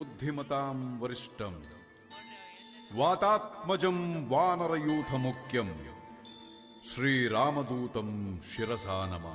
बुद्धिमता वरिष्ठ वरिष्ठं वातात्मजं वानरयूथमुख्यं श्रीरामदूत शिसा नमा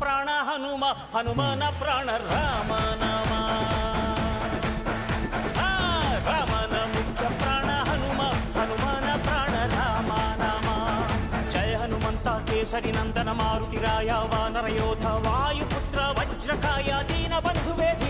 ప్రాణ హనుమ హనుమాన ప్రాణ రామనామ రామన ముఖ్య ప్రాణ నందన మారుతి వానరయోధ వాయుపుత్ర వజ్రకాయ దీన బంధువేది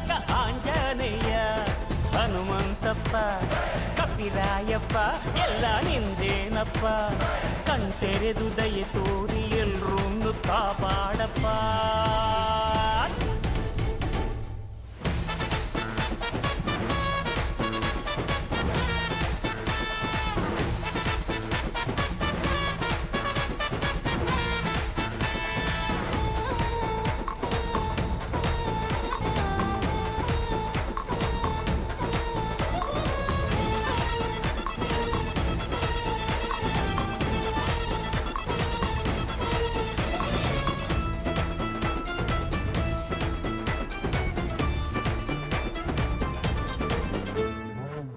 ಹನುಮಂತಪ್ಪ ಕಪಿರಾಯಪ್ಪ ಎಲ್ಲ ನಿಂದೇನಪ್ಪ ಕಣ್ತೆರೆದು ದಯೆ ತೋರಿ ಎಲ್ರೂ ಕಾಪಾಡಪ್ಪ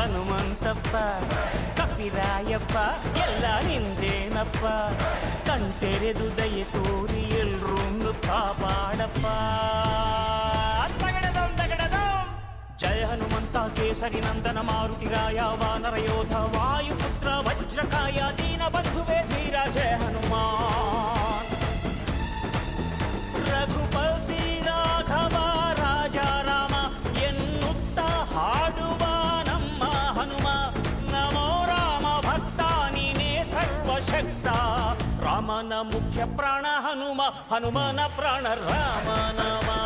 ಹನುಮಂತಪ್ಪ ಕಪಿರಾಯಪ್ಪ ಎಲ್ಲ ನಿಂದೇನಪ್ಪ ಕಣ್ತೆರೆದು ದಯೆ ತೋರಿ ಎಲ್ರೂ ಕಾಪಾಡಪ್ಪ ತಗಡದಂ ತಗಡದಂ ಜಯ ಹನುಮಂತ ಕೇಸರಿ ನಂದನ ಮಾರುತಿರಾಯ ವಾನರ ಯೋಧ ವಾಯುಪುತ್ರ ವಜ್ರಕಾಯ ದೀನ రామన ముఖ్య ప్రాణ హనుమ హనుమన ప్రాణ రామనామా